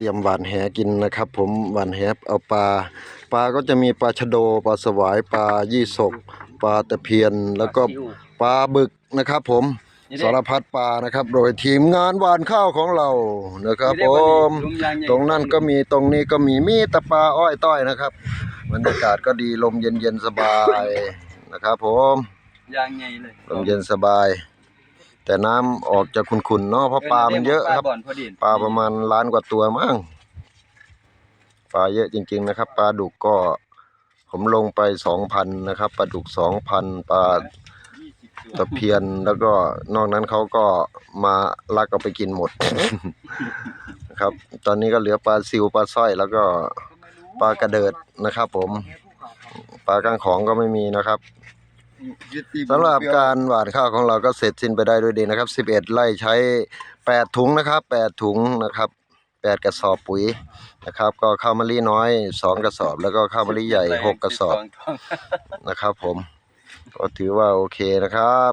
เตรียมหวานแหกินนะครับ ผมหวานแหเอาปลา ปลาก็จะมีปลาชะโดปลาสวายปลายี่สกปลาตะเพียนแล้วก็ปลาบึกนะครับ ผมสารพัดปลานะครับ โดยทีมงานหวานข้าวของเรานะครับ ผม ตรงนั้นก็มีตรงนี้ก็มีมีแตะปลาอ้อยต้อยนะครับบรรยากาศก็ดีลมเย็นเย็นๆสบายนะครับ ผมยางใหญ่เลยลมเย็นสบาย แต่น้ำออกจะขุ่นๆเนาะเพราะปลามันเยอะครับปลาบ่อนพอดีปลาประมาณล้านกว่าตัวมั้งปลาเยอะจริง ๆ นะครับ ปลาดุกก็ ผมลงไปสองพันนะครับปลาดุกสองพันปลาตะเพียนแล้วก็นอกนั้นเขาก็มาลักเอาไปกินหมด นะครับ ตอนนี้ก็เหลือปลาซิวปลาสร้อยแล้วก็ปลากระเดิดนะครับ ผม ปลากางของก็ไม่มีนะครับ สำหรับการหว่านข้าวของเราก็เสร็จสิ้นไปได้ด้วยดีนะครับ 11 ไร่ใช้ 8 ถุงนะครับ 8 ถุงนะครับ 8 กระสอบปุ๋ยนะครับ ก็ข้าวมะลิน้อย 2 กระสอบ แล้วก็ข้าวมะลิใหญ่ 6 กระสอบนะครับ ผม ก็ถือว่าโอเคนะครับ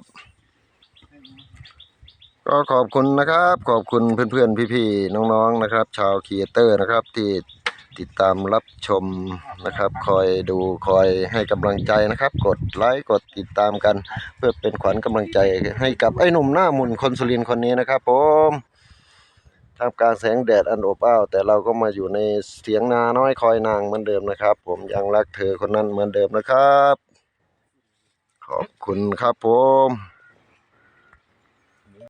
ก็ขอบคุณนะครับ ขอบคุณเพื่อนๆ พี่ๆ น้องๆ นะครับ ชาวครีเอเตอร์นะครับที่ ติดตามรับชมนะครับ คอยดูคอยให้กำลังใจนะครับ กดไลค์กดติดตามกัน เพื่อเป็นขวัญกำลังใจให้กับไอ้หนุ่มหน้ามุนคนสุรินคนนี้นะครับ ผมทำกลารแสงแดดอันอบอ้าวแต่เราก็มาอยู่ในเสียงนาน้อยคอยนางเหมือนเดิมนะครับ ผมยังรักเธอคนนั้นเหมือนเดิมนะครับ ขอบคุณครับผม